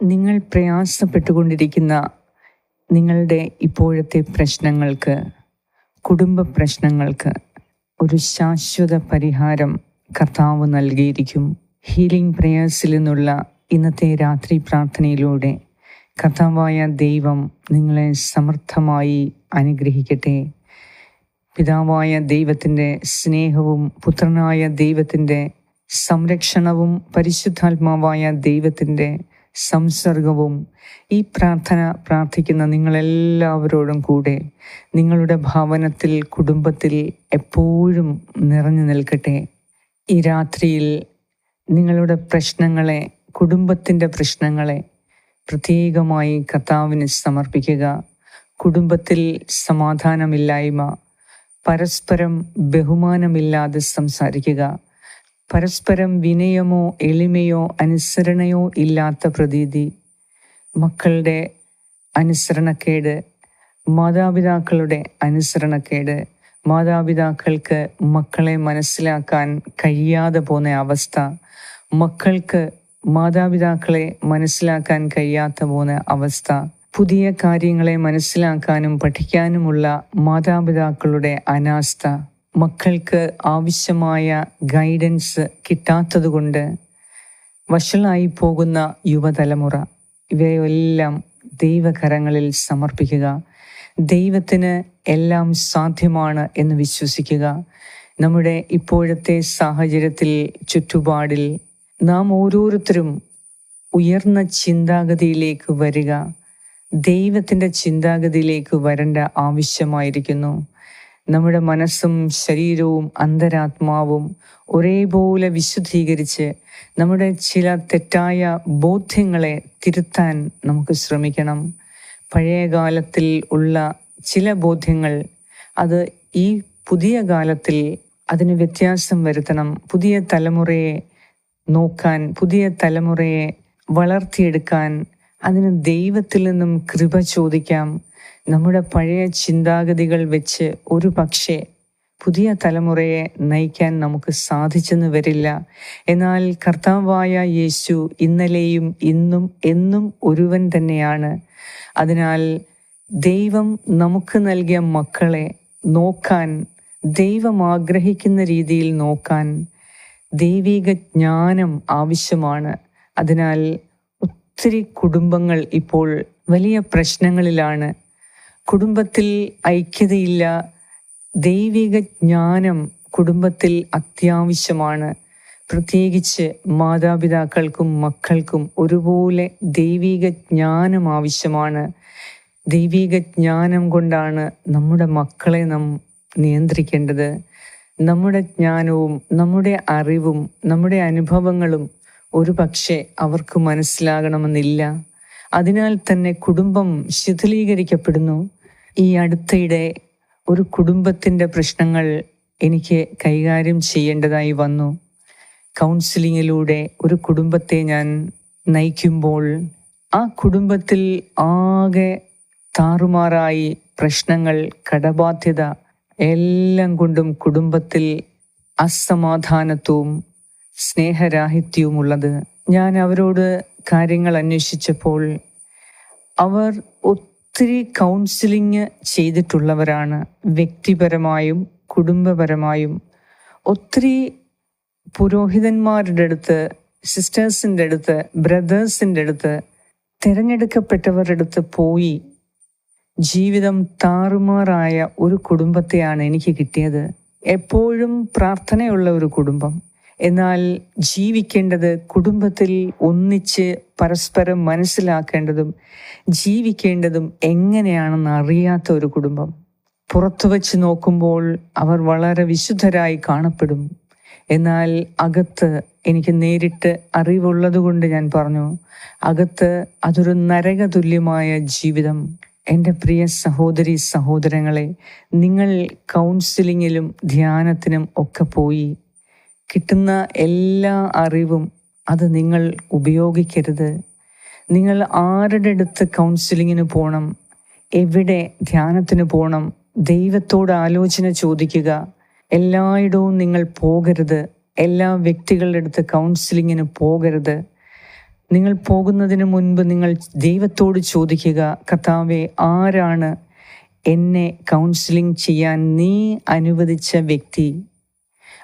നിങ്ങൾ പ്രയാസപ്പെട്ടുകൊണ്ടിരിക്കുന്ന നിങ്ങളുടെ ഇപ്പോഴത്തെ പ്രശ്നങ്ങൾക്ക് കുടുംബ പ്രശ്നങ്ങൾക്ക് ഒരു ശാശ്വത പരിഹാരം കർത്താവ് നൽകിയിരിക്കും. ഹീലിംഗ് പ്രേയേഴ്സിൽ നിന്നുള്ള ഇന്നത്തെ രാത്രി പ്രാർത്ഥനയിലൂടെ കർത്താവായ ദൈവം നിങ്ങളെ സമർത്ഥമായി അനുഗ്രഹിക്കട്ടെ. പിതാവായ ദൈവത്തിന്റെ സ്നേഹവും പുത്രനായ ദൈവത്തിന്റെ സംരക്ഷണവും പരിശുദ്ധാത്മാവായ ദൈവത്തിന്റെ സംസർഗവും ഈ പ്രാർത്ഥന പ്രാർത്ഥിക്കുന്ന നിങ്ങളെല്ലാവരോടും കൂടെ നിങ്ങളുടെ ഭവനത്തിൽ കുടുംബത്തിൽ എപ്പോഴും നിറഞ്ഞു നിൽക്കട്ടെ. ഈ രാത്രിയിൽ നിങ്ങളുടെ പ്രശ്നങ്ങളെ കുടുംബത്തിന്റെ പ്രശ്നങ്ങളെ പ്രത്യേകമായി കർത്താവിന് സമർപ്പിക്കുക. കുടുംബത്തിൽ സമാധാനമില്ലായ്മ പരസ്പരം ബഹുമാനമില്ലാതെ സംസാരിക്കുക. പരസ്പരം വിനയമോ എളിമയോ അനുസരണയോ ഇല്ലാത്ത പ്രതീതി. മക്കളുടെ അനുസരണക്കേട് മാതാപിതാക്കളുടെ അനുസരണക്കേട്. മാതാപിതാക്കൾക്ക് മക്കളെ മനസ്സിലാക്കാൻ കഴിയാതെ പോന്ന അവസ്ഥ. മക്കൾക്ക് മാതാപിതാക്കളെ മനസ്സിലാക്കാൻ കഴിയാത്ത പോന്ന അവസ്ഥ. പുതിയ കാര്യങ്ങളെ മനസ്സിലാക്കാനും പഠിക്കാനുമുള്ള മാതാപിതാക്കളുടെ അനാസ്ഥ. മക്കൾക്ക് ആവശ്യമായ ഗൈഡൻസ് കിട്ടാത്തതുകൊണ്ട് വഷളായി പോകുന്ന യുവതലമുറ ഇവയെല്ലാം ദൈവകരങ്ങളിൽ സമർപ്പിക്കുക. ദൈവത്തിന് എല്ലാം സാധ്യമാണ് എന്ന് വിശ്വസിക്കുക. നമ്മുടെ ഇപ്പോഴത്തെ സാഹചര്യത്തിൽ ചുറ്റുപാടിൽ നാം ഓരോരുത്തരും ഉയർന്ന ചിന്താഗതിയിലേക്ക് വരിക. ദൈവത്തിന്റെ ചിന്താഗതിയിലേക്ക് വരേണ്ട ആവശ്യമായിരിക്കുന്നു. നമ്മുടെ മനസ്സും ശരീരവും അന്തരാത്മാവും ഒരേപോലെ വിശുദ്ധീകരിച്ച് നമ്മുടെ ചില തെറ്റായ ബോധ്യങ്ങളെ തിരുത്താൻ നമുക്ക് ശ്രമിക്കണം. പഴയ കാലത്തിൽ ഉള്ള ചില ബോധ്യങ്ങൾ അത് ഈ പുതിയ കാലത്തിൽ അതിന് വ്യത്യാസം വരുത്തണം. പുതിയ തലമുറയെ നോക്കാൻ പുതിയ തലമുറയെ വളർത്തിയെടുക്കാൻ അതിന് ദൈവത്തിൽ നിന്നും കൃപ ചോദിക്കാം. നമ്മുടെ പഴയ ചിന്താഗതികൾ വെച്ച് ഒരു പക്ഷേ പുതിയ തലമുറയെ നയിക്കാൻ നമുക്ക് സാധിച്ചെന്ന് വരില്ല. എന്നാൽ കർത്താവായ യേശു ഇന്നലെയും ഇന്നും എന്നും ഒരുവൻ തന്നെയാണ്. അതിനാൽ ദൈവം നമുക്ക് നൽകിയ മക്കളെ നോക്കാൻ ദൈവം ആഗ്രഹിക്കുന്ന രീതിയിൽ നോക്കാൻ ദൈവിക ജ്ഞാനം ആവശ്യമാണ്. അതിനാൽ ഒത്തിരി കുടുംബങ്ങൾ ഇപ്പോൾ വലിയ പ്രശ്നങ്ങളിലാണ്. കുടുംബത്തിൽ ഐക്യതയില്ല. ദൈവിക ജ്ഞാനം കുടുംബത്തിൽ അത്യാവശ്യമാണ്. പ്രത്യേകിച്ച് മാതാപിതാക്കൾക്കും മക്കൾക്കും ഒരുപോലെ ദൈവിക ജ്ഞാനം ആവശ്യമാണ്. ദൈവിക ജ്ഞാനം കൊണ്ടാണ് നമ്മുടെ മക്കളെ നാം നിയന്ത്രിക്കേണ്ടത്. നമ്മുടെ ജ്ഞാനവും നമ്മുടെ അറിവും നമ്മുടെ അനുഭവങ്ങളും ഒരു പക്ഷേ അവർക്ക് മനസ്സിലാകണമെന്നില്ല. അതിനാൽ തന്നെ കുടുംബം ശിഥിലീകരിക്കപ്പെടുന്നു. ഈ അടുത്തയിടെ ഒരു കുടുംബത്തിന്റെ പ്രശ്നങ്ങൾ എനിക്ക് കൈകാര്യം ചെയ്യേണ്ടതായി വന്നു. കൗൺസിലിങ്ങിലൂടെ ഒരു കുടുംബത്തെ ഞാൻ നയിക്കുമ്പോൾ ആ കുടുംബത്തിൽ ആകെ താറുമാറായി പ്രശ്നങ്ങൾ കടബാധ്യത എല്ലാം കൊണ്ടും കുടുംബത്തിൽ അസമാധാനത്വവും സ്നേഹരാഹിത്യവും ഉള്ളത് ഞാൻ അവരോട് കാര്യങ്ങൾ അന്വേഷിച്ചപ്പോൾ അവർ ഒത്തിരി കൗൺസിലിങ് ചെയ്തിട്ടുള്ളവരാണ് വ്യക്തിപരമായും കുടുംബപരമായും. ഒത്തിരി പുരോഹിതന്മാരുടെ അടുത്ത് സിസ്റ്റേഴ്സിന്റെ അടുത്ത് ബ്രദേഴ്സിന്റെ അടുത്ത് തിരഞ്ഞെടുക്കപ്പെട്ടവരുടെ അടുത്ത് പോയി ജീവിതം താറുമാറായ ഒരു കുടുംബത്തെയാണ് എനിക്ക് കിട്ടിയത്. എപ്പോഴും പ്രാർത്ഥനയുള്ള ഒരു കുടുംബം. എന്നാൽ ജീവിക്കേണ്ടത് കുടുംബത്തിൽ ഒന്നിച്ച് പരസ്പരം മനസ്സിലാക്കേണ്ടതും ജീവിക്കേണ്ടതും എങ്ങനെയാണെന്ന് അറിയാത്ത ഒരു കുടുംബം. പുറത്തു വച്ച് നോക്കുമ്പോൾ അവർ വളരെ വിശുദ്ധരായി കാണപ്പെടും. എന്നാൽ അകത്ത് എനിക്ക് നേരിട്ട് അറിവുള്ളത് കൊണ്ട് ഞാൻ പറഞ്ഞു അകത്ത് അതൊരു നരകതുല്യമായ ജീവിതം. എന്റെ പ്രിയ സഹോദരി സഹോദരങ്ങളെ നിങ്ങൾ കൗൺസിലിങ്ങിലും ധ്യാനത്തിനും ഒക്കെ പോയി. കിട്ടുന്ന എല്ലാ അറിവും അത് നിങ്ങൾ ഉപയോഗിക്കരുത്. നിങ്ങൾ ആരുടെ അടുത്ത് കൗൺസിലിങ്ങിന് പോകണം എവിടെ ധ്യാനത്തിന് പോകണം ദൈവത്തോട് ആലോചന ചോദിക്കുക. എല്ലായിടവും നിങ്ങൾ പോകരുത്. എല്ലാ വ്യക്തികളുടെ അടുത്ത് കൗൺസിലിങ്ങിന് പോകരുത്. നിങ്ങൾ പോകുന്നതിന് മുൻപ് നിങ്ങൾ ദൈവത്തോട് ചോദിക്കുക കർത്താവെ ആരാണ് എന്നെ കൗൺസിലിംഗ് ചെയ്യാൻ നീ അനുവദിച്ച വ്യക്തി?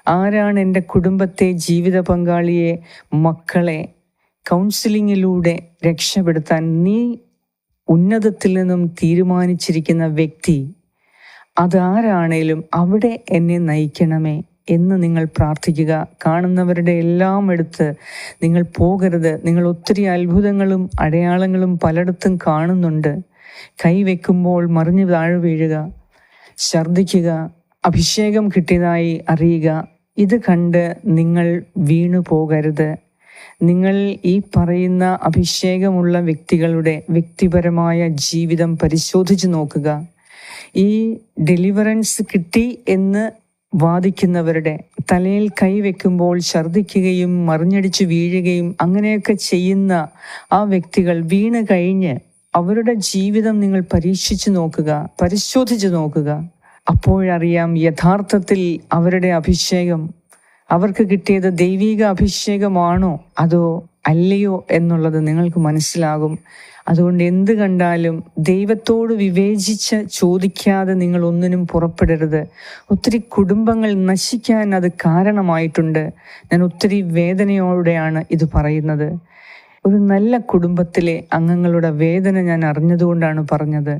ആരാണ് എന്റെ കുടുംബത്തെ ജീവിത പങ്കാളിയെ മക്കളെ കൗൺസിലിങ്ങിലൂടെ രക്ഷപ്പെടുത്താൻ നീ ഉന്നതത്തിൽ നിന്നും തീരുമാനിച്ചിരിക്കുന്ന വ്യക്തി? അതാരാണേലും അവിടെ എന്നെ നയിക്കണമേ എന്ന് നിങ്ങൾ പ്രാർത്ഥിക്കുക. കാണുന്നവരുടെ എല്ലാം എടുത്ത് നിങ്ങൾ പോകരുത്. നിങ്ങൾ ഒത്തിരി അത്ഭുതങ്ങളും അടയാളങ്ങളും പലയിടത്തും കാണുന്നുണ്ട്. കൈവെക്കുമ്പോൾ മറിഞ്ഞു താഴെ വീഴുക. ഛർദിക്കുക അഭിഷേകം കിട്ടിയതായി അറിയുക. ഇത് കണ്ട് നിങ്ങൾ വീണു പോകരുത്. നിങ്ങൾ ഈ പറയുന്ന അഭിഷേകമുള്ള വ്യക്തികളുടെ വ്യക്തിപരമായ ജീവിതം പരിശോധിച്ച് നോക്കുക. ഈ ഡെലിവറൻസ് കിട്ടി എന്ന് വാദിക്കുന്നവരുടെ തലയിൽ കൈവെക്കുമ്പോൾ ഛർദ്ദിക്കുകയും മറിഞ്ഞടിച്ച് വീഴുകയും അങ്ങനെയൊക്കെ ചെയ്യുന്ന ആ വ്യക്തികൾ വീണ് കഴിഞ്ഞ് അവരുടെ ജീവിതം നിങ്ങൾ പരീക്ഷിച്ചു നോക്കുക പരിശോധിച്ചു നോക്കുക. അപ്പോഴറിയാം യഥാർത്ഥത്തിൽ അവരുടെ അഭിഷേകം അവർക്ക് കിട്ടിയത് ദൈവിക അഭിഷേകമാണോ അതോ അല്ലയോ എന്നുള്ളത് നിങ്ങൾക്ക് മനസ്സിലാകും. അതുകൊണ്ട് എന്ത് കണ്ടാലും ദൈവത്തോട് വിവേചിച്ച് ചോദിക്കാതെ നിങ്ങൾ ഒന്നിനും പുറപ്പെടരുത്. ഒത്തിരി കുടുംബങ്ങൾ നശിക്കാൻ അത് കാരണമായിട്ടുണ്ട്. ഞാൻ ഒത്തിരി വേദനയോടെയാണ് ഇത് പറയുന്നത്. ഒരു നല്ല കുടുംബത്തിലെ അംഗങ്ങളുടെ വേദന ഞാൻ അറിഞ്ഞതുകൊണ്ടാണ് പറഞ്ഞത്.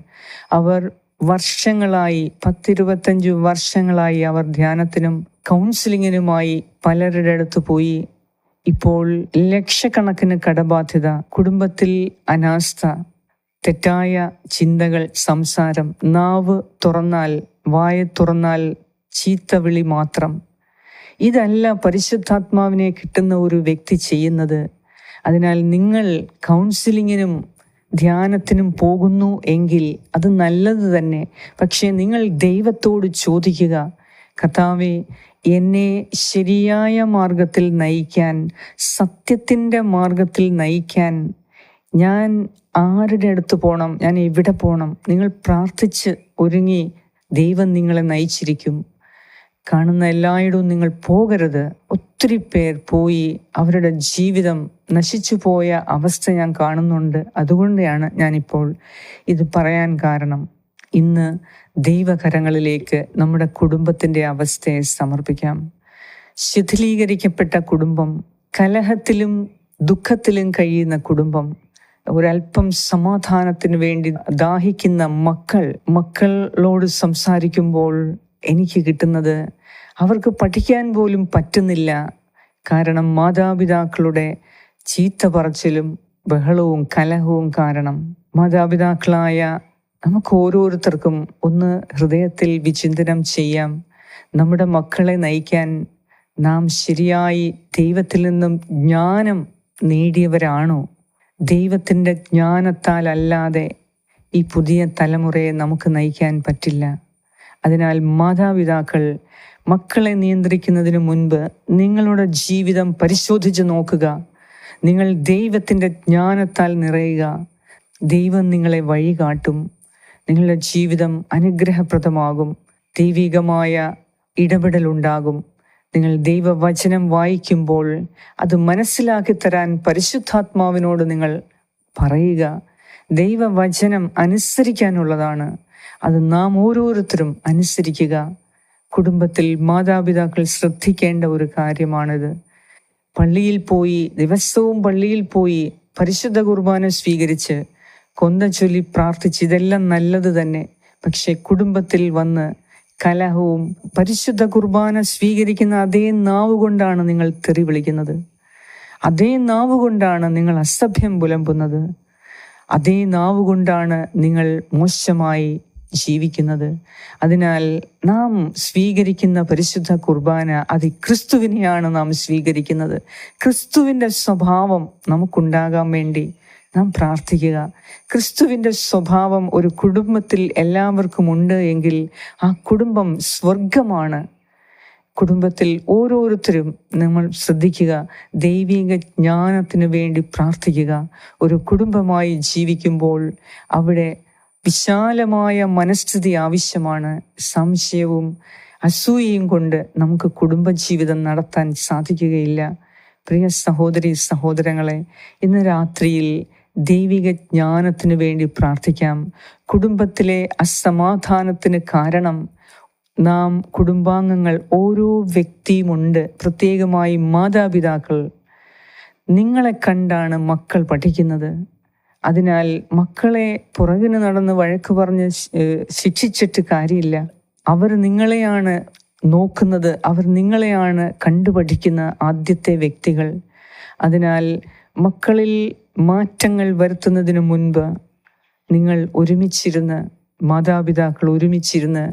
അവർ വർഷങ്ങളായി പത്തിരുപത്തഞ്ച് വർഷങ്ങളായി അവർ ധ്യാനത്തിനും കൗൺസിലിങ്ങിനുമായി പലരുടെ അടുത്ത് പോയി. ഇപ്പോൾ ലക്ഷക്കണക്കിന് കടബാധ്യത കുടുംബത്തിൽ അനാസ്ഥ തെറ്റായ ചിന്തകൾ സംസാരം നാവ് തുറന്നാൽ വായ തുറന്നാൽ ചീത്തവിളി മാത്രം. ഇതല്ല പരിശുദ്ധാത്മാവിനെ കിട്ടുന്ന ഒരു വ്യക്തി ചെയ്യുന്നത്. അതിനാൽ നിങ്ങൾ കൗൺസിലിങ്ങിനും ധ്യാനത്തിനും പോകുന്നു എങ്കിൽ അത് നല്ലത് തന്നെ. പക്ഷേ നിങ്ങൾ ദൈവത്തോട് ചോദിക്കുക കർത്താവെ എന്നെ ശരിയായ മാർഗത്തിൽ നയിക്കാൻ സത്യത്തിന്റെ മാർഗത്തിൽ നയിക്കാൻ ഞാൻ ആരുടെ അടുത്ത് പോകണം ഞാൻ എവിടെ പോകണം നിങ്ങൾ പ്രാർത്ഥിച്ച് ഒരുങ്ങി ദൈവം നിങ്ങളെ നയിച്ചിരിക്കും. കാണുന്ന എല്ലായിടവും നിങ്ങൾ പോകരുത്. ഒത്തിരി പേർ പോയി അവരുടെ ജീവിതം നശിച്ചു പോയ അവസ്ഥ ഞാൻ കാണുന്നുണ്ട്. അതുകൊണ്ടാണ് ഞാനിപ്പോൾ ഇത് പറയാൻ കാരണം. ഇന്ന് ദൈവകരങ്ങളിലേക്ക് നമ്മുടെ കുടുംബത്തിന്റെ അവസ്ഥയെ സമർപ്പിക്കാം. ശിഥിലീകരിക്കപ്പെട്ട കുടുംബം കലഹത്തിലും ദുഃഖത്തിലും കഴിയുന്ന കുടുംബം ഒരല്പം സമാധാനത്തിന് വേണ്ടി ദാഹിക്കുന്ന മക്കൾ മക്കളോട് സംസാരിക്കുമ്പോൾ എനിക്ക് കിട്ടുന്നത്. അവർക്ക് പഠിക്കാൻ പോലും പറ്റുന്നില്ല. കാരണം മാതാപിതാക്കളുടെ ചീത്ത പറച്ചിലും ബഹളവും കലഹവും കാരണം മാതാപിതാക്കളായ നമുക്ക് ഓരോരുത്തർക്കും ഒന്ന് ഹൃദയത്തിൽ വിചിന്തനം ചെയ്യാം. നമ്മുടെ മക്കളെ നയിക്കാൻ നാം ശരിയായി ദൈവത്തിൽ നിന്നും ജ്ഞാനം നേടിയവരാണോ? ദൈവത്തിന്റെ ജ്ഞാനത്താലല്ലാതെ ഈ പുതിയ തലമുറയെ നമുക്ക് നയിക്കാൻ പറ്റില്ല. അതിനാൽ മാതാപിതാക്കൾ മക്കളെ നിയന്ത്രിക്കുന്നതിന് മുൻപ് നിങ്ങളുടെ ജീവിതം പരിശോധിച്ച് നോക്കുക. നിങ്ങൾ ദൈവത്തിന്റെ ജ്ഞാനത്താൽ നിറയുക. ദൈവം നിങ്ങളെ വഴി കാട്ടും നിങ്ങളുടെ ജീവിതം അനുഗ്രഹപ്രദമാകും. ദൈവികമായ ഇടപെടലുണ്ടാകും നിങ്ങൾ ദൈവവചനം വായിക്കുമ്പോൾ അത് മനസ്സിലാക്കി തരാൻ പരിശുദ്ധാത്മാവിനോട് നിങ്ങൾ പറയുക. ദൈവവചനം അനുസരിക്കാനുള്ളതാണ്. അത് നാം ഓരോരുത്തരും അനുസരിക്കുക. കുടുംബത്തിൽ മാതാപിതാക്കൾ ശ്രദ്ധിക്കേണ്ട ഒരു കാര്യമാണിത്. പള്ളിയിൽ പോയി ദിവസവും പള്ളിയിൽ പോയി പരിശുദ്ധ കുർബാന സ്വീകരിച്ച് കൊന്ത ചൊല്ലി പ്രാർത്ഥിച്ച് ഇതെല്ലാം നല്ലത് തന്നെ. പക്ഷെ കുടുംബത്തിൽ വന്ന് കലഹവും പരിശുദ്ധ കുർബാന സ്വീകരിക്കുന്ന അതേ നാവ് കൊണ്ടാണ് നിങ്ങൾ തെറി വിളിക്കുന്നത്. അതേ നാവ് കൊണ്ടാണ് നിങ്ങൾ അസഭ്യം പുലമ്പുന്നത്. അതേ നാവ് കൊണ്ടാണ് നിങ്ങൾ മോശമായി ജീവിക്കുന്നത്. അതിനാൽ നാം സ്വീകരിക്കുന്ന പരിശുദ്ധ കുർബാന അത് ക്രിസ്തുവിനെയാണ് നാം സ്വീകരിക്കുന്നത്. ക്രിസ്തുവിന്റെ സ്വഭാവം നമുക്കുണ്ടാകാൻ വേണ്ടി നാം പ്രാർത്ഥിക്കുക. ക്രിസ്തുവിന്റെ സ്വഭാവം ഒരു കുടുംബത്തിൽ എല്ലാവർക്കും ഉണ്ട് എങ്കിൽ ആ കുടുംബം സ്വർഗമാണ് കുടുംബത്തിൽ ഓരോരുത്തരും നമ്മൾ ശ്രദ്ധിക്കുക. ദൈവിക ജ്ഞാനത്തിന് വേണ്ടി പ്രാർത്ഥിക്കുക. ഒരു കുടുംബമായി ജീവിക്കുമ്പോൾ അവിടെ വിശാലമായ മനസ്ഥിതി ആവശ്യമാണ് സംശയവും അസൂയയും കൊണ്ട് നമുക്ക് കുടുംബജീവിതം നടത്താൻ സാധിക്കുകയില്ല. പ്രിയ സഹോദരി സഹോദരങ്ങളെ ഇന്ന് രാത്രിയിൽ ദൈവിക ജ്ഞാനത്തിന് വേണ്ടി പ്രാർത്ഥിക്കാം. കുടുംബത്തിലെ അസമാധാനത്തിന് കാരണം നാം കുടുംബാംഗങ്ങൾ ഓരോ വ്യക്തിയുമുണ്ട് പ്രത്യേകമായി മാതാപിതാക്കൾ നിങ്ങളെ കണ്ടാണ് മക്കൾ പഠിക്കുന്നത്. അതിനാൽ മക്കളെ പുറകിന് നടന്ന് വഴക്ക് പറഞ്ഞ് ശിക്ഷിച്ചിട്ട് കാര്യമില്ല. അവർ നിങ്ങളെയാണ് നോക്കുന്നത്. അവർ നിങ്ങളെയാണ് കണ്ടുപഠിക്കുന്ന ആദ്യത്തെ വ്യക്തികൾ. അതിനാൽ മക്കളിൽ മാറ്റങ്ങൾ വരുത്തുന്നതിന് മുൻപ് നിങ്ങൾ ഒരുമിച്ചിരുന്ന് മാതാപിതാക്കൾ ഒരുമിച്ചിരുന്ന്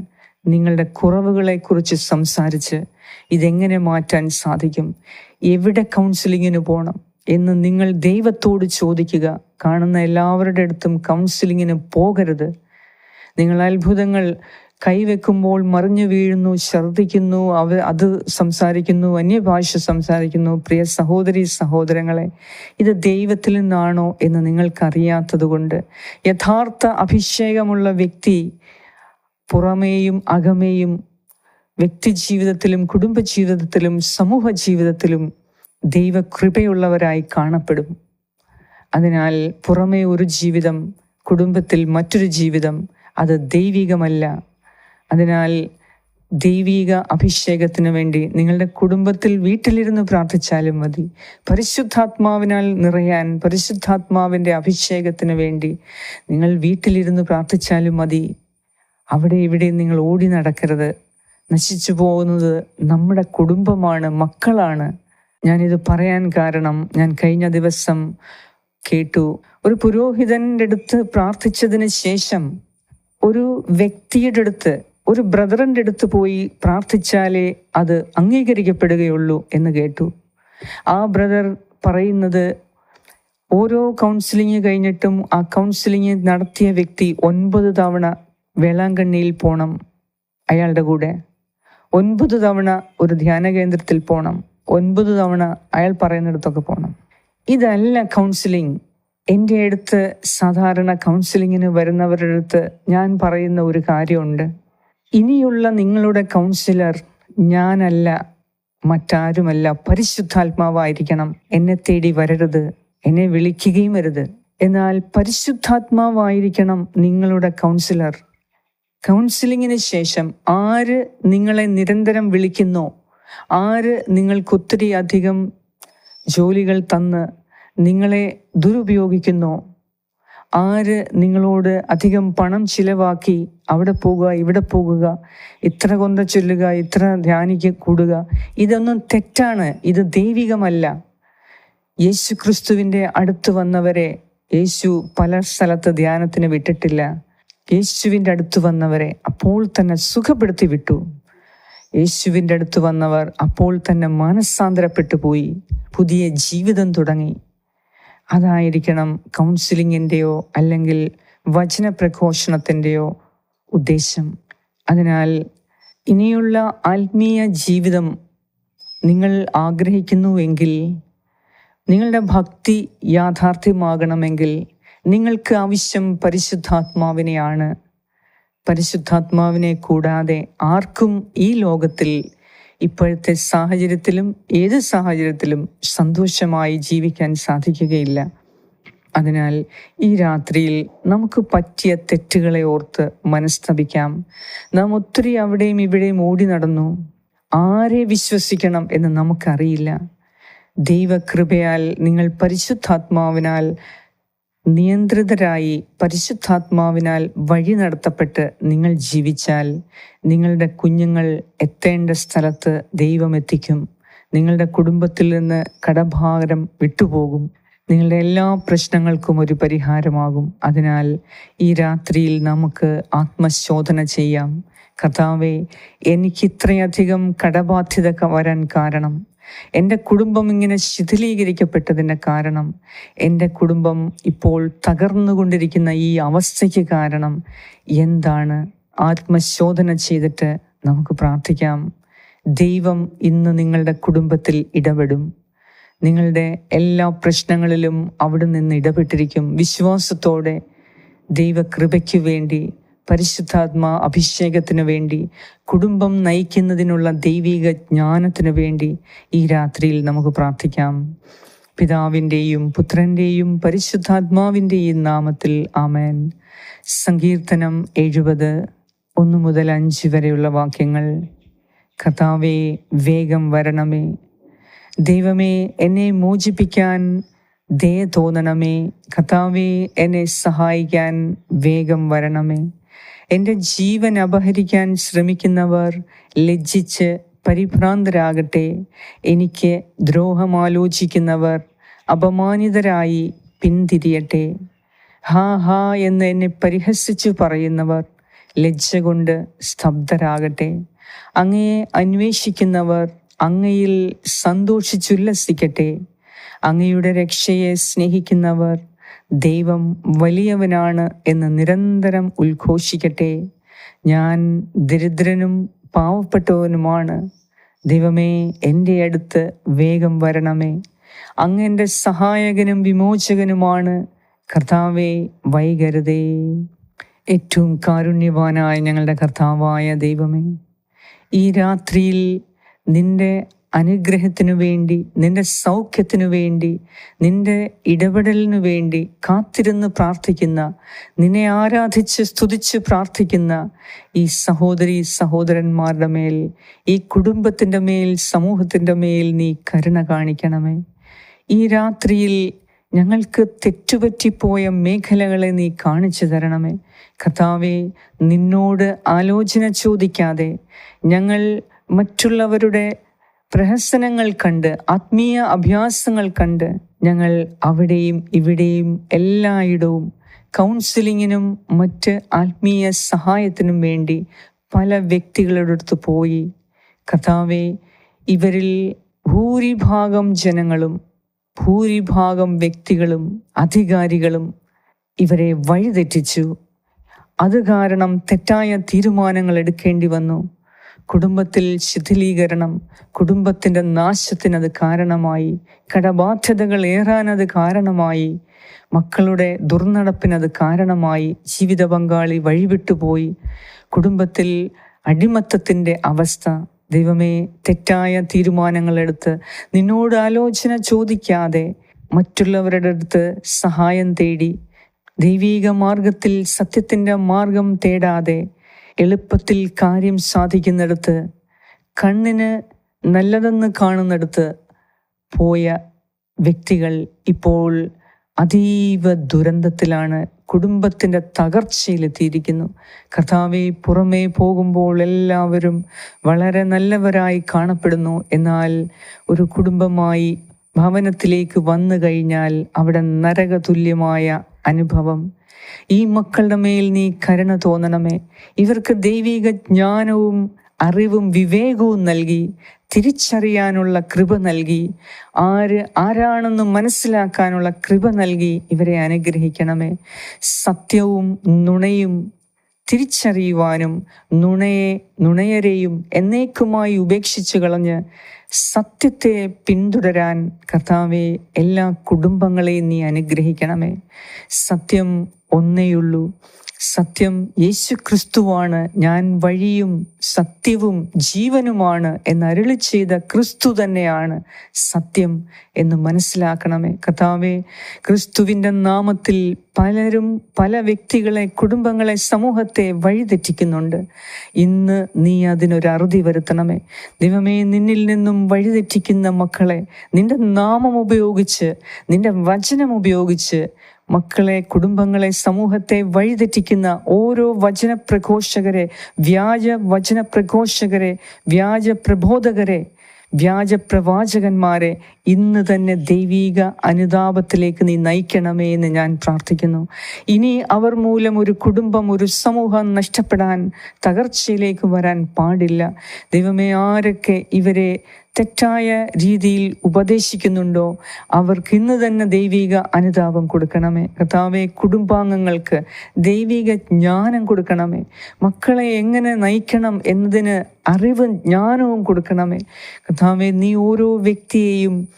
നിങ്ങളുടെ കുറവുകളെക്കുറിച്ച് സംസാരിച്ച് ഇതെങ്ങനെ മാറ്റാൻ സാധിക്കും? എവിടെ കൗൺസിലിങ്ങിന് പോകണം എന്ന് നിങ്ങൾ ദൈവത്തോട് ചോദിക്കുക. കാണുന്ന എല്ലാവരുടെ അടുത്തും കൗൺസിലിങ്ങിന് പോകരുത്. നിങ്ങൾ അത്ഭുതങ്ങൾ കൈവെക്കുമ്പോൾ മറിഞ്ഞു വീഴുന്നു ഛർദ്ദിക്കുന്നു അവ അത് സംസാരിക്കുന്നു അന്യഭാഷ സംസാരിക്കുന്നു. പ്രിയ സഹോദരി സഹോദരങ്ങളെ ഇത് ദൈവത്തിൽ നിന്നാണോ എന്ന് നിങ്ങൾക്കറിയാത്തത് കൊണ്ട് യഥാർത്ഥ അഭിഷേകമുള്ള വ്യക്തി പുറമേയും അകമേയും വ്യക്തി ജീവിതത്തിലും കുടുംബ ജീവിതത്തിലും സമൂഹ ജീവിതത്തിലും ദൈവകൃപയുള്ളവരായി കാണപ്പെടും. അതിനാൽ പുറമേ ഒരു ജീവിതം കുടുംബത്തിൽ മറ്റൊരു ജീവിതം അത് ദൈവികമല്ല. അതിനാൽ ദൈവിക അഭിഷേകത്തിന് വേണ്ടി നിങ്ങളുടെ കുടുംബത്തിൽ വീട്ടിലിരുന്ന് പ്രാർത്ഥിച്ചാലും മതി. പരിശുദ്ധാത്മാവിനാൽ നിറയാൻ പരിശുദ്ധാത്മാവിന്റെ അഭിഷേകത്തിന് വേണ്ടി നിങ്ങൾ വീട്ടിലിരുന്ന് പ്രാർത്ഥിച്ചാലും മതി. അവിടെ ഇവിടെ നിങ്ങൾ ഓടി നടക്കരുത്. നശിച്ചു പോകുന്നത് നമ്മുടെ കുടുംബമാണ് മക്കളാണ്. ഞാനിത് പറയാൻ കാരണം ഞാൻ കഴിഞ്ഞ ദിവസം കേട്ടു. ഒരു പുരോഹിതന്റെ അടുത്ത് പ്രാർത്ഥിച്ചതിന് ശേഷം ഒരു വ്യക്തിയുടെ അടുത്ത് ഒരു ബ്രദറിന്റെ അടുത്ത് പോയി പ്രാർത്ഥിച്ചാലേ അത് അംഗീകരിക്കപ്പെടുകയുള്ളൂ എന്ന് കേട്ടു. ആ ബ്രദർ പറയുന്നത് ഓരോ കൗൺസിലിംഗ് കഴിഞ്ഞിട്ടും ആ കൗൺസിലിംഗ് നടത്തിയ വ്യക്തി ഒൻപത് തവണ വേളാങ്കണ്ണിയിൽ പോണം അയാളുടെ കൂടെ. ഒൻപത് തവണ ഒരു ധ്യാന കേന്ദ്രത്തിൽ പോകണം ഒൻപത് തവണ അയാൾ പറയുന്നിടത്തൊക്കെ പോകണം ഇതല്ല കൗൺസിലിംഗ് എന്റെ അടുത്ത് സാധാരണ കൗൺസിലിങ്ങിന് വരുന്നവരുടെ അടുത്ത് ഞാൻ പറയുന്ന ഒരു കാര്യമുണ്ട്. ഇനിയുള്ള നിങ്ങളുടെ കൗൺസിലർ ഞാനല്ല മറ്റാരുമല്ല പരിശുദ്ധാത്മാവായിരിക്കണം. എന്നെ തേടി വരരുത് എന്നെ വിളിക്കുകയും വരുത് എന്നാൽ പരിശുദ്ധാത്മാവായിരിക്കണം നിങ്ങളുടെ കൗൺസിലർ കൗൺസിലിങ്ങിന് ശേഷം ആര് നിങ്ങളെ നിരന്തരം വിളിക്കുന്നോ ആര് നിങ്ങൾക്കൊത്തിരി അധികം ജോലികൾ തന്ന് നിങ്ങളെ ദുരുപയോഗിക്കുന്നു? ആര് നിങ്ങളോട് അധികം പണം ചിലവാക്കി അവിടെ പോകുക ഇവിടെ പോകുക ഇത്ര കൊന്ത ചൊല്ലുക ഇത്ര ധ്യാനിക്ക് കൂടുക ഇതൊന്നും തെറ്റാണ്. ഇത് ദൈവികമല്ല. യേശു ക്രിസ്തുവിന്റെ അടുത്ത് വന്നവരെ യേശു പല സ്ഥലത്ത് ധ്യാനത്തിന് വിട്ടിട്ടില്ല. യേശുവിന്റെ അടുത്ത് വന്നവരെ അപ്പോൾ തന്നെ സുഖപ്പെടുത്തി വിട്ടു. യേശുവിന്റെ അടുത്ത് വന്നവർ അപ്പോൾ തന്നെ മാനസാന്തരപ്പെട്ടു പോയി. പുതിയ ജീവിതം തുടങ്ങി. അതായിരിക്കണം കൗൺസിലിങ്ങിന്റെയോ അല്ലെങ്കിൽ വചനപ്രഘോഷണത്തിന്റെയോ ഉദ്ദേശം. അതിനാൽ ഇനിയുള്ള ആത്മീയ ജീവിതം നിങ്ങൾ ആഗ്രഹിക്കുന്നുവെങ്കിൽ നിങ്ങളുടെ ഭക്തി യാഥാർത്ഥ്യമാകണമെങ്കിൽ നിങ്ങൾക്ക് ആവശ്യം പരിശുദ്ധാത്മാവിനെയാണ് പരിശുദ്ധാത്മാവിനെ കൂടാതെ ആർക്കും ഈ ലോകത്തിൽ ഇപ്പോഴത്തെ സാഹചര്യത്തിലും ഏത് സാഹചര്യത്തിലും സന്തോഷമായി ജീവിക്കാൻ സാധിക്കുകയില്ല. അതിനാൽ ഈ രാത്രിയിൽ നമുക്ക് പറ്റിയ തെറ്റുകളെ ഓർത്ത് മനസ്തപിക്കാം. നാം ഒത്തിരി അവിടെയും ഇവിടെയും ഓടി നടന്നു. ആരെ വിശ്വസിക്കണം എന്ന് നമുക്കറിയില്ല. ദൈവകൃപയാൽ നിങ്ങൾ പരിശുദ്ധാത്മാവിനാൽ നിയന്ത്രിതരായി പരിശുദ്ധാത്മാവിനാൽ വഴി നടത്തപ്പെട്ട് നിങ്ങൾ ജീവിച്ചാൽ നിങ്ങളുടെ കുഞ്ഞുങ്ങൾ എത്തേണ്ട സ്ഥലത്ത് ദൈവം എത്തിക്കും. നിങ്ങളുടെ കുടുംബത്തിൽ നിന്ന് കടഭാരം വിട്ടുപോകും. നിങ്ങളുടെ എല്ലാ പ്രശ്നങ്ങൾക്കും ഒരു പരിഹാരമാകും. അതിനാൽ ഈ രാത്രിയിൽ നമുക്ക് ആത്മശോധന ചെയ്യാം. കർത്താവെ എനിക്ക് ഇത്രയധികം കടബാധ്യത വരാൻ കാരണം എന്റെ കുടുംബം ഇങ്ങനെ ശിഥിലീകരിക്കപ്പെട്ടതിന്റെ കാരണം എന്റെ കുടുംബം ഇപ്പോൾ തകർന്നുകൊണ്ടിരിക്കുന്ന ഈ അവസ്ഥയ്ക്ക് കാരണം എന്താണ്? ആത്മശോധന ചെയ്തിട്ട് നമുക്ക് പ്രാർത്ഥിക്കാം. ദൈവം ഇന്ന് നിങ്ങളുടെ കുടുംബത്തിൽ ഇടപെടും. നിങ്ങളുടെ എല്ലാ പ്രശ്നങ്ങളിലും അവിടെ നിന്ന് ഇടപെട്ടിരിക്കും. വിശ്വാസത്തോടെ ദൈവകൃപയ്ക്ക് വേണ്ടി പരിശുദ്ധാത്മാ അഭിഷേകത്തിനു വേണ്ടി കുടുംബം നയിക്കുന്നതിനുള്ള ദൈവിക ജ്ഞാനത്തിനു വേണ്ടി ഈ രാത്രിയിൽ നമുക്ക് പ്രാർത്ഥിക്കാം. പിതാവിന്റെയും പുത്രന്റെയും പരിശുദ്ധാത്മാവിന്റെയും നാമത്തിൽ ആമേൻ. സങ്കീർത്തനം എഴുപത് ഒന്ന് മുതൽ അഞ്ച് വരെയുള്ള വാക്യങ്ങൾ. കഥാവേ വേഗം വരണമേ. ദൈവമേ എന്നെ മോചിപ്പിക്കാൻ ദയ തോന്നണമേ. കഥാവേ എന്നെ സഹായിക്കാൻ വേഗം വരണമേ. എന്റെ ജീവൻ അപഹരിക്കാൻ ശ്രമിക്കുന്നവർ ലജ്ജിച്ച് പരിഭ്രാന്തരാകട്ടെ. എനിക്ക് ദ്രോഹമാലോചിക്കുന്നവർ അപമാനിതരായി പിന്തിരിയട്ടെ. ഹാ ഹാ എന്ന് എന്നെ പരിഹസിച്ചു പറയുന്നവർ ലജ്ജ കൊണ്ട് സ്തബ്ധരാകട്ടെ. അങ്ങയെ അന്വേഷിക്കുന്നവർ അങ്ങയിൽ സന്തോഷിച്ചുല്ലസിക്കട്ടെ. അങ്ങയുടെ രക്ഷയെ സ്നേഹിക്കുന്നവർ ദൈവം വലിയവനാണ് എന്ന് നിരന്തരം ഉദ്ഘോഷിക്കട്ടെ. ഞാൻ ദരിദ്രനും പാവപ്പെട്ടവനുമാണ്. ദൈവമേ എന്റെ അടുത്ത് വേഗം വരണമേ. അങ്ങ് എന്റെ സഹായകനും വിമോചകനുമാണ്. കർത്താവേ വൈകരുതേ. ഏറ്റവും കാരുണ്യവാനായ ഞങ്ങളുടെ കർത്താവായ ദൈവമേ ഈ രാത്രിയിൽ നിന്റെ അനുഗ്രഹത്തിനു വേണ്ടി നിന്റെ സൗഖ്യത്തിനു വേണ്ടി നിന്റെ ഇടപെടലിനു വേണ്ടി കാത്തിരുന്ന് പ്രാർത്ഥിക്കുന്ന നിന്നെ ആരാധിച്ച് സ്തുതിച്ച് പ്രാർത്ഥിക്കുന്ന ഈ സഹോദരി സഹോദരന്മാരുടെ മേൽ ഈ കുടുംബത്തിന്റെ മേൽ സമൂഹത്തിന്റെ മേൽ നീ കരുണ കാണിക്കണമേ. ഈ രാത്രിയിൽ ഞങ്ങൾക്ക് തെറ്റുപറ്റിപ്പോയ മേഖലകളെ നീ കാണിച്ചു തരണമേ. കഥാവെ നിന്നോട് ആലോചന ചോദിക്കാതെ ഞങ്ങൾ മറ്റുള്ളവരുടെ പ്രഹസനങ്ങൾ കണ്ട് ആത്മീയ അഭ്യാസങ്ങൾ കണ്ട് ഞങ്ങൾ അവിടെയും ഇവിടെയും എല്ലായിടവും കൗൺസിലിങ്ങിനും മറ്റ് ആത്മീയ സഹായത്തിനും വേണ്ടി പല വ്യക്തികളുടെ അടുത്ത് പോയി. കഥാവെ ഇവരിൽ ഭൂരിഭാഗം ജനങ്ങളും ഭൂരിഭാഗം വ്യക്തികളും അധികാരികളും ഇവരെ വഴിതെറ്റിച്ചു. അത് കാരണം തെറ്റായ തീരുമാനങ്ങൾ എടുക്കേണ്ടി വന്നു. കുടുംബത്തിൽ ശിഥിലീകരണം കുടുംബത്തിന്റെ നാശത്തിനത് കാരണമായി കടബാധ്യതകൾ ഏറാനത് കാരണമായി മക്കളുടെ ദുർനടപ്പിനത് കാരണമായി ജീവിത പങ്കാളി വഴിവിട്ടുപോയി കുടുംബത്തിൽ അടിമത്തത്തിന്റെ അവസ്ഥ. ദൈവമേ തെറ്റായ തീരുമാനങ്ങളെടുത്ത് നിന്നോട് ആലോചന ചോദിക്കാതെ മറ്റുള്ളവരുടെ അടുത്ത് സഹായം തേടി ദൈവീക മാർഗത്തിൽ സത്യത്തിന്റെ മാർഗം തേടാതെ എളുപ്പത്തിൽ കാര്യം സാധിക്കുന്നിടത്ത് കണ്ണിന് നല്ലതെന്ന് കാണുന്നിടത്ത് പോയ വ്യക്തികൾ ഇപ്പോൾ അതീവ ദുരന്തത്തിലാണ് കുടുംബത്തിന്റെ തകർച്ചയിലെത്തിയിരിക്കുന്നു. കർത്താവെ പുറമേ പോകുമ്പോൾ എല്ലാവരും വളരെ നല്ലവരായി കാണപ്പെടുന്നു. എന്നാൽ ഒരു കുടുംബമായി ഭവനത്തിലേക്ക് വന്നു കഴിഞ്ഞാൽ അവിടെ നരകതുല്യമായ അനുഭവം. ഈ മക്കളുടെ മേൽ നീ കരുണ തോന്നണമേ. ഇവർക്ക് ദൈവിക ജ്ഞാനവും അറിവും വിവേകവും നൽകി തിരിച്ചറിയാനുള്ള കൃപ നൽകി ആര് ആരാണെന്ന് മനസ്സിലാക്കാനുള്ള കൃപ നൽകി ഇവരെ അനുഗ്രഹിക്കണമേ. സത്യവും നുണയും തിരിച്ചറിയുവാനും നുണയെ നുണയരെയും എന്നേക്കുമായി ഉപേക്ഷിച്ചു കളഞ്ഞ് സത്യത്തെ പിന്തുടരാൻ കർത്താവെ എല്ലാ കുടുംബങ്ങളെയും നീ അനുഗ്രഹിക്കണമേ. സത്യം ഒന്നേയുള്ളൂ. സത്യം യേശു ക്രിസ്തുവാണ് ഞാൻ വഴിയും സത്യവും ജീവനുമാണ് എന്നരുളി ചെയ്ത ക്രിസ്തു തന്നെയാണ് സത്യം എന്ന് മനസ്സിലാക്കണമേ. കഥാവെ ക്രിസ്തുവിന്റെ നാമത്തിൽ പലരും പല വ്യക്തികളെ കുടുംബങ്ങളെ സമൂഹത്തെ വഴിതെറ്റിക്കുന്നുണ്ട്. ഇന്ന് നീ അതിനൊരു അറുതി വരുത്തണമേ. ദൈവമേ നിന്നിൽ നിന്നും വഴിതെറ്റിക്കുന്ന മക്കളെ നിന്റെ നാമം ഉപയോഗിച്ച് നിന്റെ വചനം ഉപയോഗിച്ച് മക്കളെ കുടുംബങ്ങളെ സമൂഹത്തെ വഴിതെറ്റിക്കുന്ന ഓരോ വചന പ്രഘോഷകരെ വ്യാജ വചന പ്രഘോഷകരെ വ്യാജ പ്രബോധകരെ വ്യാജ പ്രവാചകന്മാരെ ഇന്ന് തന്നെ ദൈവീക അനുതാപത്തിലേക്ക് നീ നയിക്കണമേ എന്ന് ഞാൻ പ്രാർത്ഥിക്കുന്നു. ഇനി അവർ മൂലം ഒരു കുടുംബം ഒരു സമൂഹം നഷ്ടപ്പെടാൻ തകർച്ചയിലേക്ക് വരാൻ പാടില്ല. ദൈവമേ ആരൊക്കെ ഇവരെ തെറ്റായ രീതിയിൽ ഉപദേശിക്കുന്നുണ്ടോ? അവർക്ക് ഇന്ന് തന്നെ ദൈവിക അനുതാപം കൊടുക്കണമേ. കർത്താവെ കുടുംബാംഗങ്ങൾക്ക് ദൈവിക ജ്ഞാനം കൊടുക്കണമേ. മക്കളെ എങ്ങനെ നയിക്കണം എന്നതിന് അറിവും ജ്ഞാനവും കൊടുക്കണമേ. കർത്താവെ നീ ഓരോ വ്യക്തിയെയും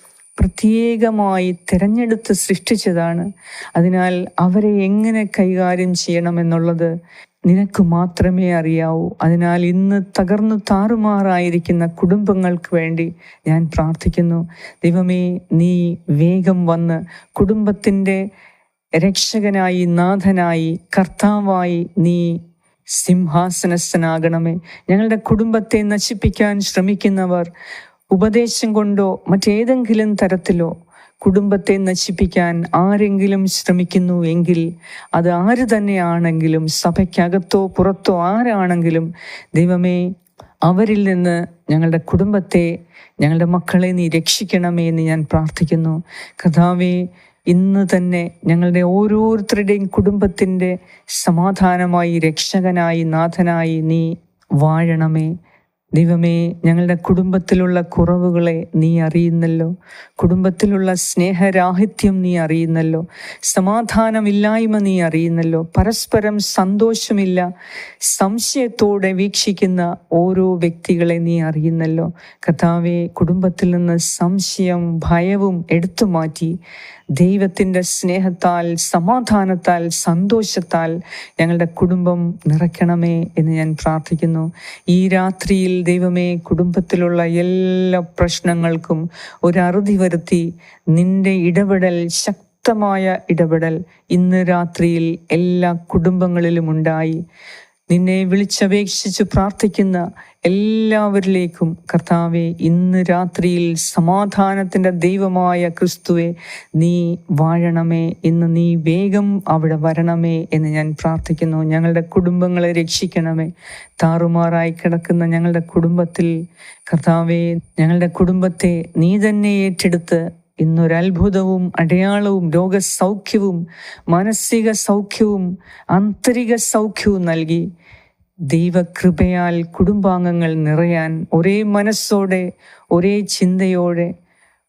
പ്രത്യേകമായി തിരഞ്ഞെടുത്ത് സൃഷ്ടിച്ചതാണ്. അതിനാൽ അവരെ എങ്ങനെ കൈകാര്യം ചെയ്യണമെന്നുള്ളത് നിനക്ക് മാത്രമേ അറിയാവൂ. അതിനാൽ ഇന്ന് തകർന്നു താറുമാറായിരിക്കുന്ന കുടുംബങ്ങൾക്ക് വേണ്ടി ഞാൻ പ്രാർത്ഥിക്കുന്നു. ദൈവമേ നീ വേഗം വന്ന് കുടുംബത്തിന്റെ രക്ഷകനായി നാഥനായി കർത്താവായി നീ സിംഹാസനസ്ഥനാകണമേ. ഞങ്ങളുടെ കുടുംബത്തെ നശിപ്പിക്കാൻ ശ്രമിക്കുന്നവർ ഉപദേശം കൊണ്ടോ മറ്റേതെങ്കിലും തരത്തിലോ കുടുംബത്തെ നശിപ്പിക്കാൻ ആരെങ്കിലും ശ്രമിക്കുന്നു എങ്കിൽ അത് ആര് തന്നെയാണെങ്കിലും സഭയ്ക്കകത്തോ പുറത്തോ ആരാണെങ്കിലും ദൈവമേ അവരിൽ നിന്ന് ഞങ്ങളുടെ കുടുംബത്തെ ഞങ്ങളുടെ മക്കളെ നീ രക്ഷിക്കണമേ എന്ന് ഞാൻ പ്രാർത്ഥിക്കുന്നു. കഥാവേ ഇന്ന് തന്നെ ഞങ്ങളുടെ ഓരോരുത്തരുടെയും കുടുംബത്തിന്റെ സമാധാനമായി രക്ഷകനായി നാഥനായി നീ വാഴണമേ. ദൈവമേ ഞങ്ങളുടെ കുടുംബത്തിലുള്ള കുറവുകളെ നീ അറിയുന്നല്ലോ. കുടുംബത്തിലുള്ള സ്നേഹരാഹിത്യം നീ അറിയുന്നല്ലോ. സമാധാനമില്ലായ്മ നീ അറിയുന്നല്ലോ. പരസ്പരം സന്തോഷമില്ല. സംശയത്തോടെ വീക്ഷിക്കുന്ന ഓരോ വ്യക്തികളെ നീ അറിയുന്നല്ലോ. കഥാവെ കുടുംബത്തിൽ നിന്ന് സംശയം ഭയവും എടുത്തു മാറ്റി ദൈവത്തിന്റെ സ്നേഹത്താൽ സമാധാനത്താൽ സന്തോഷത്താൽ ഞങ്ങളുടെ കുടുംബം നിറയ്ക്കണമേ എന്ന് ഞാൻ പ്രാർത്ഥിക്കുന്നു. ഈ രാത്രിയിൽ ദൈവമേ കുടുംബത്തിലുള്ള എല്ലാ പ്രശ്നങ്ങൾക്കും ഒരറുതി വരുത്തി നിന്റെ ഇടപെടൽ ശക്തമായ ഇടപെടൽ ഇന്ന് രാത്രിയിൽ എല്ലാ കുടുംബങ്ങളിലും ഉണ്ടായി. നിന്നെ വിളിച്ചപേക്ഷിച്ച് പ്രാർത്ഥിക്കുന്ന എല്ലാവരിലേക്കും കർത്താവെ ഇന്ന് രാത്രിയിൽ സമാധാനത്തിന്റെ ദൈവമായ ക്രിസ്തുവെ നീ വാഴണമേ ഇന്ന് നീ വേഗം അവിടെ വരണമേ എന്ന് ഞാൻ പ്രാർത്ഥിക്കുന്നു. ഞങ്ങളുടെ കുടുംബങ്ങളെ രക്ഷിക്കണമേ. താറുമാറായി കിടക്കുന്ന ഞങ്ങളുടെ കുടുംബത്തിൽ കർത്താവെ ഞങ്ങളുടെ കുടുംബത്തെ നീ തന്നെ ഏറ്റെടുത്ത് ഇന്നൊരത്ഭുതവും അടയാളവും രോഗസൗഖ്യവും മാനസിക സൗഖ്യവും ആന്തരിക സൗഖ്യവും നൽകി. ദൈവകൃപയാൽ കുടുംബാംഗങ്ങൾ നിറയാൻ ഒരേ മനസ്സോടെ ഒരേ ചിന്തയോടെ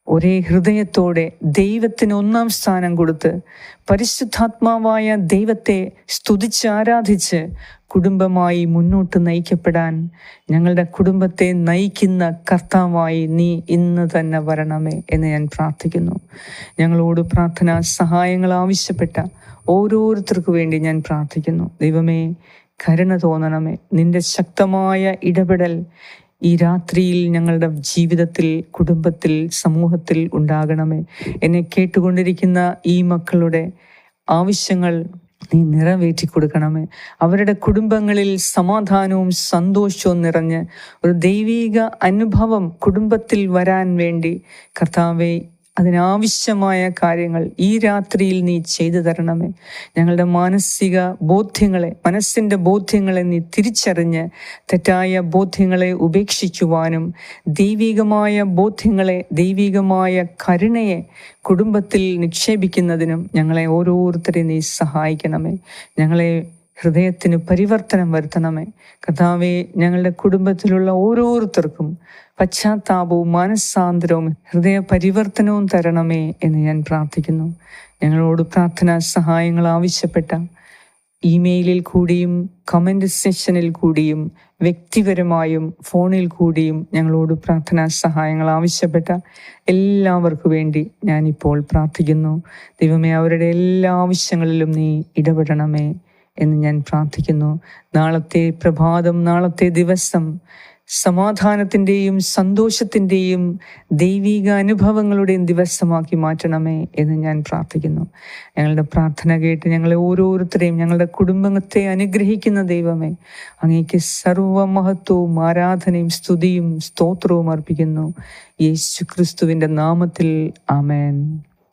ഒരേ ഹൃദയത്തോടെ ദൈവത്തിന് ഒന്നാം സ്ഥാനം കൊടുത്ത് പരിശുദ്ധാത്മാവായ ദൈവത്തെ സ്തുതിച്ച് ആരാധിച്ച് കുടുംബമായി മുന്നോട്ട് നയിക്കപ്പെടാൻ ഞങ്ങളുടെ കുടുംബത്തെ നയിക്കുന്ന കർത്താവായി നീ ഇന്ന് തന്നെ വരണമേ എന്ന് ഞാൻ പ്രാർത്ഥിക്കുന്നു. ഞങ്ങളോട് പ്രാർത്ഥന സഹായങ്ങൾ ആവശ്യപ്പെട്ട ഓരോരുത്തർക്കു വേണ്ടി ഞാൻ പ്രാർത്ഥിക്കുന്നു. ദൈവമേ കരുണ തോന്നണമേ. നിന്റെ ശക്തമായ ഇടപെടൽ ഈ രാത്രിയിൽ ഞങ്ങളുടെ ജീവിതത്തിൽ കുടുംബത്തിൽ സമൂഹത്തിൽ ഉണ്ടാകണമേ. എന്നെ കേട്ടുകൊണ്ടിരിക്കുന്ന ഈ മക്കളുടെ ആവശ്യങ്ങൾ നീ നിറവേറ്റി കൊടുക്കണമേ അവരുടെ കുടുംബങ്ങളിൽ സമാധാനവും സന്തോഷവും നിറഞ്ഞ് ഒരു ദൈവീക അനുഭവം കുടുംബത്തിൽ വരാൻ വേണ്ടി കർത്താവെ അതിനാവശ്യമായ കാര്യങ്ങൾ ഈ രാത്രിയിൽ നീ ചെയ്തു തരണമേ. ഞങ്ങളുടെ മാനസിക ബോധ്യങ്ങളെ മനസ്സിന്റെ ബോധ്യങ്ങളെ നീ തിരിച്ചറിഞ്ഞ് തെറ്റായ ബോധ്യങ്ങളെ ഉപേക്ഷിക്കുവാനും ദൈവികമായ ബോധ്യങ്ങളെ ദൈവികമായ കരുണയെ കുടുംബത്തിൽ നിക്ഷേപിക്കുന്നതിനും ഞങ്ങളെ ഓരോരുത്തരെയും നീ സഹായിക്കണമേ. ഞങ്ങളെ ഹൃദയത്തിന് പരിവർത്തനം വരുത്തണമേ. കഥാവെ ഞങ്ങളുടെ കുടുംബത്തിലുള്ള ഓരോരുത്തർക്കും പശ്ചാത്താപവും മാനസാന്തരവും ഹൃദയ പരിവർത്തനവും തരണമേ എന്ന് ഞാൻ പ്രാർത്ഥിക്കുന്നു. ഞങ്ങളോട് പ്രാർത്ഥനാ സഹായങ്ങൾ ആവശ്യപ്പെട്ട ഇമെയിലിൽ കൂടിയും കമന്റ് സെഷനിൽ കൂടിയും വ്യക്തിപരമായും ഫോണിൽ കൂടിയും ഞങ്ങളോട് പ്രാർത്ഥനാ സഹായങ്ങൾ ആവശ്യപ്പെട്ട എല്ലാവർക്കു വേണ്ടി ഞാനിപ്പോൾ പ്രാർത്ഥിക്കുന്നു. ദൈവമേ അവരുടെ എല്ലാ ആവശ്യങ്ങളിലും നീ ഇടപെടണമേ. എന്ന് ഞാൻ പ്രാർത്ഥിക്കുന്നു. നാളത്തെ പ്രഭാതം നാളത്തെ ദിവസം സമാധാനത്തിന്റെയും സന്തോഷത്തിന്റെയും ദൈവിക അനുഭവങ്ങളുടെയും ദിവസമാക്കി മാറ്റണമേ എന്ന് ഞാൻ പ്രാർത്ഥിക്കുന്നു. ഞങ്ങളുടെ പ്രാർത്ഥന കേട്ട് ഞങ്ങളെ ഓരോരുത്തരെയും ഞങ്ങളുടെ കുടുംബത്തെ അനുഗ്രഹിക്കുന്ന ദൈവമേ അങ്ങേക്ക് സർവ മഹത്വവും ആരാധനയും സ്തുതിയും സ്തോത്രവും അർപ്പിക്കുന്നു. യേശു ക്രിസ്തുവിന്റെ നാമത്തിൽ ആമേൻ.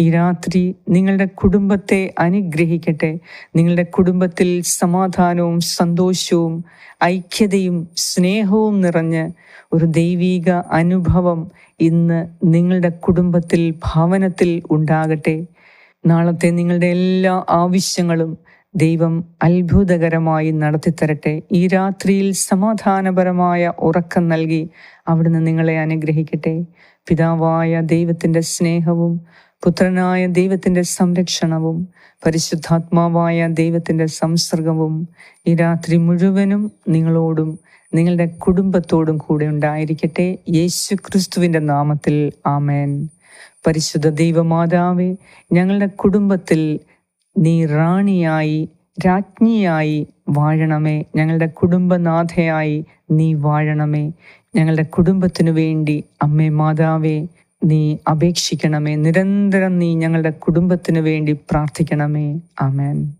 ഈ രാത്രി നിങ്ങളുടെ കുടുംബത്തെ അനുഗ്രഹിക്കട്ടെ. നിങ്ങളുടെ കുടുംബത്തിൽ സമാധാനവും സന്തോഷവും ഐക്യതയും സ്നേഹവും നിറഞ്ഞ് ഒരു ദൈവീക അനുഭവം ഇന്ന് നിങ്ങളുടെ കുടുംബത്തിൽ ഭവനത്തിൽ ഉണ്ടാകട്ടെ. നാളത്തെ നിങ്ങളുടെ എല്ലാ ആവശ്യങ്ങളും ദൈവം അത്ഭുതകരമായി നടത്തിത്തരട്ടെ. ഈ രാത്രിയിൽ സമാധാനപരമായ ഉറക്കം നൽകി അവിടുന്ന് നിങ്ങളെ അനുഗ്രഹിക്കട്ടെ. പിതാവായ ദൈവത്തിന്റെ സ്നേഹവും പുത്രനായ ദൈവത്തിന്റെ സംരക്ഷണവും പരിശുദ്ധാത്മാവായ ദൈവത്തിന്റെ സംസർഗവും ഈ രാത്രി മുഴുവനും നിങ്ങളോടും നിങ്ങളുടെ കുടുംബത്തോടും കൂടെ ഉണ്ടായിരിക്കട്ടെ. യേശു ക്രിസ്തുവിന്റെ നാമത്തിൽ ആമേൻ. പരിശുദ്ധ ദൈവമാതാവേ ഞങ്ങളുടെ കുടുംബത്തിൽ നീ റാണിയായി രാജ്ഞിയായി വാഴണമേ. ഞങ്ങളുടെ കുടുംബനാഥയായി നീ വാഴണമേ. ഞങ്ങളുടെ കുടുംബത്തിനു വേണ്ടി അമ്മേ മാതാവേ നീ അപേക്ഷിക്കണമേ. നിരന്തരം നീ ഞങ്ങളുടെ കുടുംബത്തിന് വേണ്ടി പ്രാർത്ഥിക്കണമേ. ആമേൻ.